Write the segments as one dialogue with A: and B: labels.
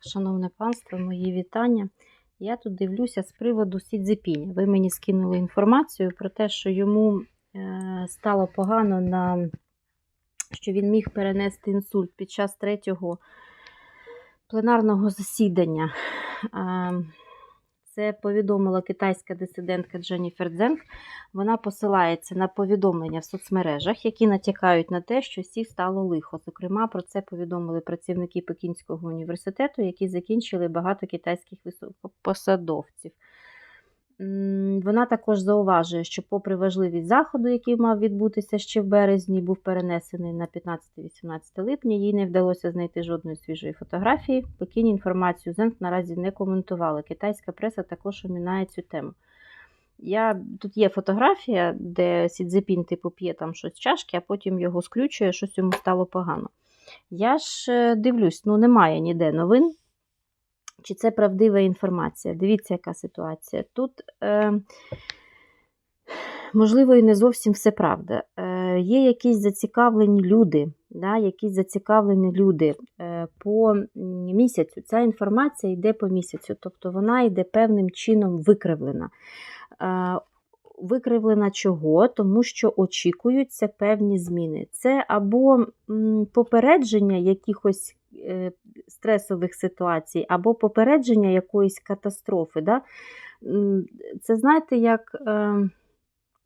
A: Шановне панство, мої вітання. Я тут дивлюся з приводу Сідзепіня. Ви мені скинули інформацію про те, що йому е, стало погано на що він міг перенести інсульт під час третього пленарного засідання. Це повідомила китайська дисидентка Дженніфер Дзенг. Вона посилається на повідомлення в соцмережах, які натякають на те, що всі стало лихо. Зокрема, про це повідомили працівники Пекінського університету, які закінчили багато китайських високопосадовців. Вона також зауважує, що, попри важливість заходу, який мав відбутися ще в березні, був перенесений на 15-18 липня, їй не вдалося знайти жодної свіжої фотографії. Пекіні інформацію Зенк наразі не коментували. Китайська преса також омінає цю тему. Я, тут є фотографія, де Сідзепін типу п'є там щось чашки, а потім його скрючує, щось йому стало погано. Я ж е, дивлюсь, ну немає ніде новин. Чи це правдива інформація? Дивіться, яка ситуація. Тут, е, можливо, і не зовсім все правда. Е, є якісь зацікавлені люди, да, якісь зацікавлені люди е, по місяцю. Ця інформація йде по місяцю, тобто вона йде певним чином викривлена. Е, Викривлена чого? Тому що очікуються певні зміни. Це або попередження якихось е, стресових ситуацій, або попередження якоїсь катастрофи. Да? Це знаєте, як е,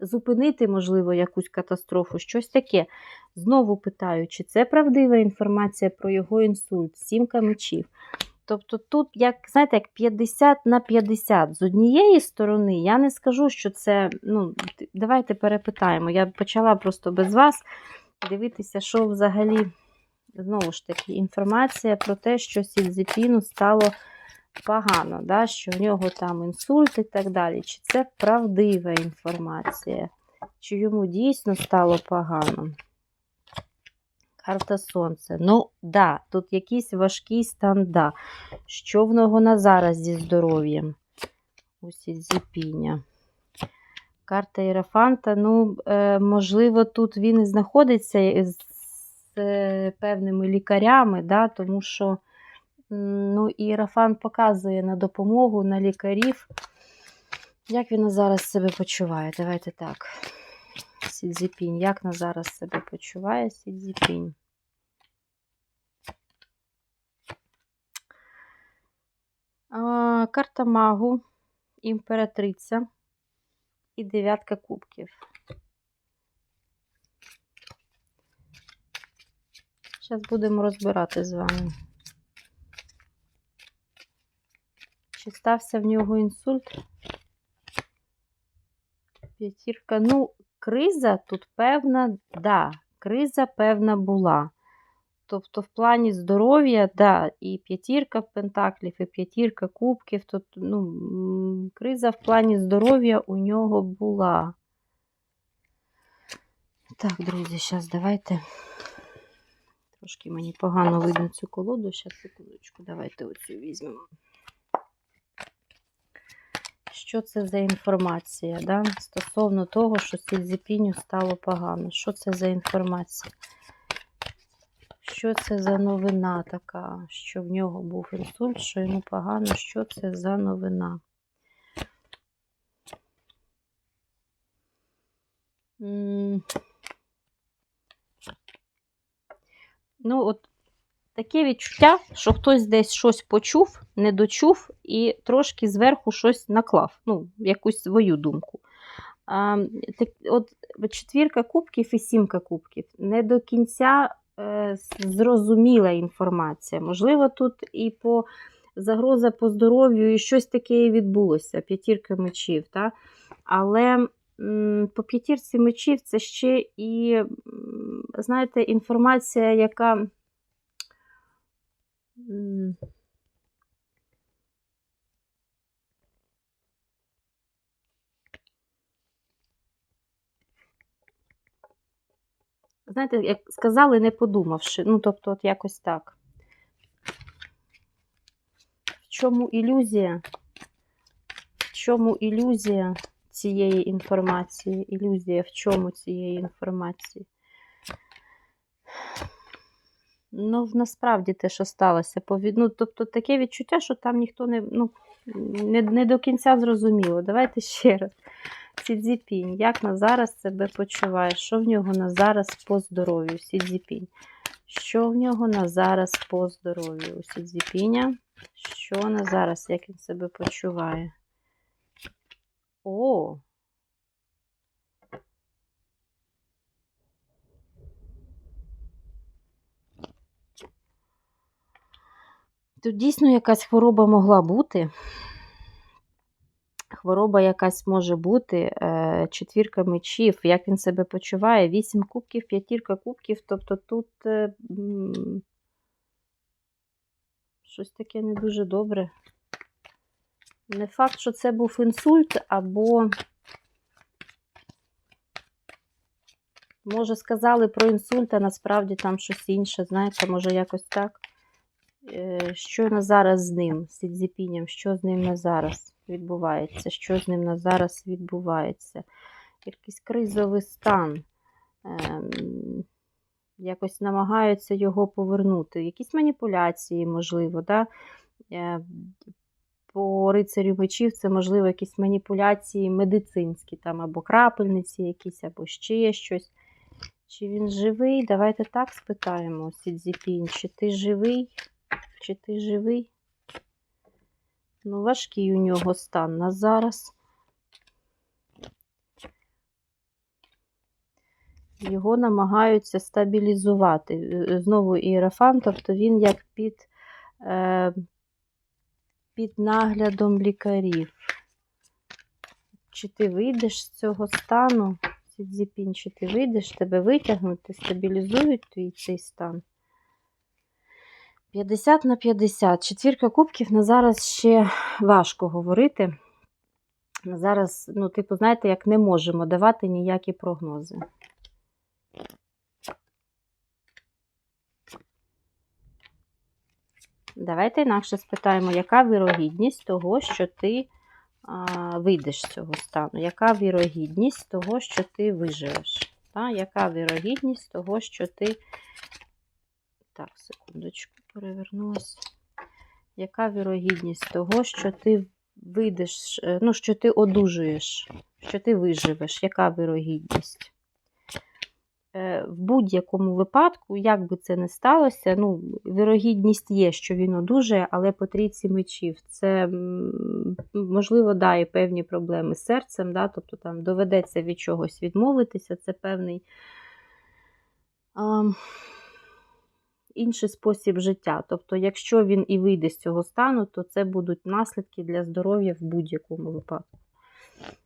A: зупинити, можливо, якусь катастрофу, щось таке. Знову питаю, чи це правдива інформація про його інсульт, сімка мечів. Тобто тут, як знаєте, як 50 на 50. З однієї сторони, я не скажу, що це. ну, Давайте перепитаємо. Я почала просто без вас дивитися, що взагалі, знову ж таки, інформація про те, що Сільзепіну стало погано, да, що в нього там інсульт і так далі. Чи це правдива інформація? Чи йому дійсно стало погано? Карта Сонця. Ну, да, тут якийсь важкий стан, да. Що в нього на зараз зі здоров'ям? У Сідзіпіня. Карта Єрафанта. Ну, е, можливо, тут він і знаходиться з певними лікарями, да, тому що ну, Іерафант показує на допомогу, на лікарів. Як він зараз себе почуває? Давайте так. Сідзіпінь. Як на зараз себе почуває Сідзіпінь? Карта магу, імператриця і дев'ятка кубків. Зараз будемо розбирати з вами. Чи стався в нього інсульт? П'ятірка. Ну, криза тут певна, да, криза певна була. Тобто, в плані здоров'я, да, і п'ятірка пентаклів, і п'ятірка кубків. Тут, ну, криза в плані здоров'я у нього була. Так, друзі, зараз давайте. Трошки мені погано видно цю колоду. Зараз, секундочку, давайте оцю візьмемо. Що це за інформація да? стосовно того, що Сільзепіню стало погано? Що це за інформація? Що це за новина така, що в нього був інсульт, що йому погано? Що це за новина? М. Ну, от таке відчуття, що хтось десь щось почув, не дочув і трошки зверху щось наклав, ну, якусь свою думку. А, так, от четвірка кубків і сімка кубків не до кінця е, зрозуміла інформація. Можливо, тут і по загроза по здоров'ю, і щось таке відбулося, п'ятірка мечів. Та? Але по п'ятірці мечів це ще і, знаєте, інформація, яка. Знаєте, як сказали, не подумавши. Ну, тобто, от якось так. В чому ілюзія? В чому ілюзія цієї інформації? Ілюзія в чому цієї інформації? Ну, насправді те, що сталося, ну, тобто таке відчуття, що там ніхто не, ну, не, не до кінця зрозуміло. Давайте ще раз. Сідзіпінь, як на зараз себе почуває? Що в нього на зараз по здоров'ю? Сідзіпінь. Що в нього на зараз по здоров'ю? Сідзіпіня? Що на зараз, як він себе почуває? О! Тут дійсно якась хвороба могла бути. Хвороба якась може бути. Е, Четвірка мечів, як він себе почуває? Вісім кубків, п'ятірка кубків. Тобто тут е, щось таке не дуже добре. Не факт, що це був інсульт, або, може, сказали про інсульт, а насправді там щось інше, знаєте, може якось так. Е, Що на зараз з ним, з Сідзіпінням, що з ним на зараз відбувається? Що з ним на зараз відбувається? Якийсь кризовий стан. Ем, Якось намагаються його повернути. Якісь маніпуляції, можливо, да? По рицарю мечів це, можливо, якісь маніпуляції медицинські, там або крапельниці якісь, або ще щось. Чи він живий? Давайте так спитаємо, Сідзіпінь, чи ти живий? Чи ти живий? Ну, важкий у нього стан на зараз. Його намагаються стабілізувати. Е, Знову іерафан, тобто він як під, е, під наглядом лікарів. Чи ти вийдеш з цього стану? Сідзіпінь, чи ти вийдеш, тебе витягнути, стабілізують твій цей стан? 50 на 50. Четвірка кубків на зараз ще важко говорити. На зараз, ну, типу, знаєте, як не можемо давати ніякі прогнози. Давайте інакше спитаємо, яка вірогідність того, що ти а, вийдеш з цього стану? Яка вірогідність того, що ти виживеш? Та? Яка вірогідність того, що ти. Так, секундочку, перевернулася. Яка вірогідність того, що ти вийдеш, е, ну, що ти одужуєш, що ти виживеш? Яка вірогідність? Е, В будь-якому випадку, як би це не сталося, ну, вірогідність є, що він одужає, але по трійці мечів це, можливо, да, і певні проблеми з серцем, да, тобто там доведеться від чогось відмовитися, це певний а, інший спосіб життя. Тобто, якщо він і вийде з цього стану, то це будуть наслідки для здоров'я в будь-якому випадку.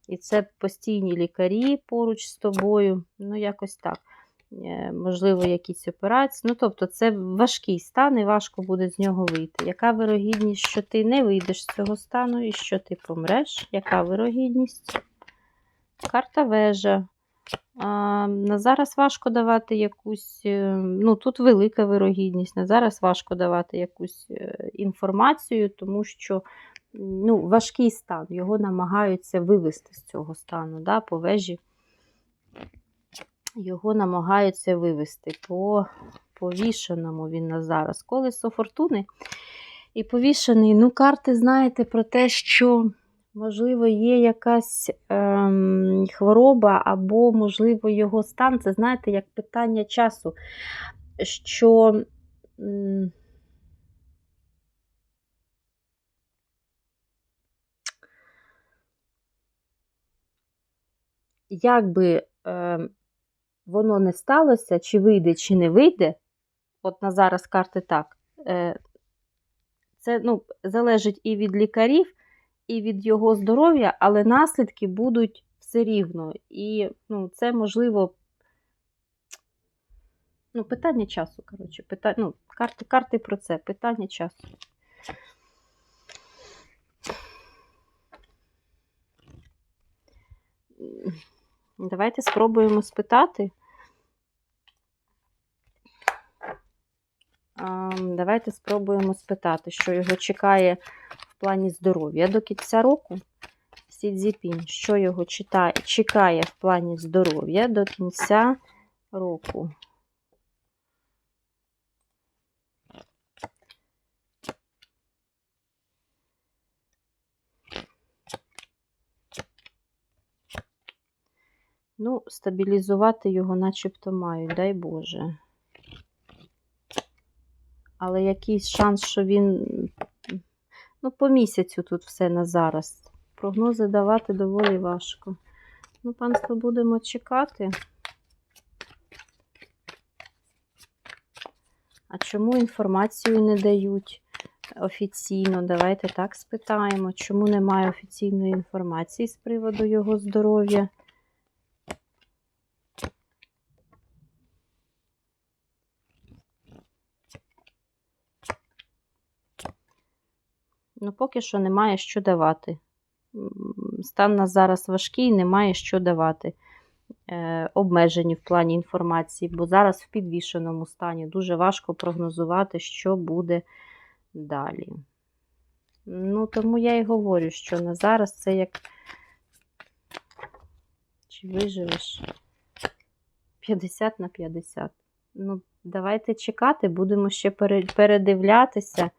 A: І це постійні лікарі поруч з тобою, ну, якось так. Е, Можливо, якісь операції. Ну, тобто, це важкий стан і важко буде з нього вийти. Яка вирогідність, що ти не вийдеш з цього стану і що ти помреш? Яка вирогідність? Карта вежа. А, на зараз важко давати якусь, е, ну тут велика вирогідність, на зараз важко давати якусь е, інформацію, тому що ну, важкий стан, його намагаються вивести з цього стану, да, по вежі. Його намагаються вивести по повішеному він на зараз. Колесо фортуни і повішений. Ну, карти, знаєте, про те, що, можливо, є якась ем, хвороба, або, можливо, його стан. Це, знаєте, як питання часу. Що. М як би е, воно не сталося, чи вийде, чи не вийде, от на зараз карти так, е, це ну, залежить і від лікарів, і від його здоров'я, але наслідки будуть все рівно. І ну, це можливо. Ну, питання часу, коротше, питання, ну, карти, карти про це, питання часу. Давайте спробуємо спитати. Давайте спробуємо спитати, що його чекає в плані здоров'я до кінця року. Сідзіпінь, що його читає, чекає в плані здоров'я до кінця року. Ну, стабілізувати його начебто мають, дай Боже. Але якийсь шанс, що він. Ну, по місяцю тут все на зараз. Прогнози давати доволі важко. Ну, панство, будемо чекати. А чому інформацію не дають офіційно? Давайте так спитаємо. Чому немає офіційної інформації з приводу його здоров'я? Ну, поки що немає що давати. Стан нас зараз важкий, немає що давати. Е, обмежені в плані інформації, бо зараз в підвішеному стані дуже важко прогнозувати, що буде далі. Ну, тому я і говорю, що на зараз це як. Чи виживеш 50 на 50. Ну, давайте чекати, будемо ще передивлятися.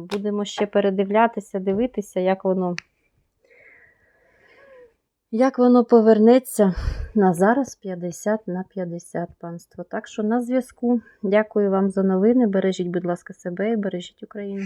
A: Будемо ще передивлятися, дивитися, як воно. Як воно повернеться на зараз 50 на 50 панство. Так що на зв'язку. Дякую вам за новини. Бережіть, будь ласка, себе і бережіть Україну.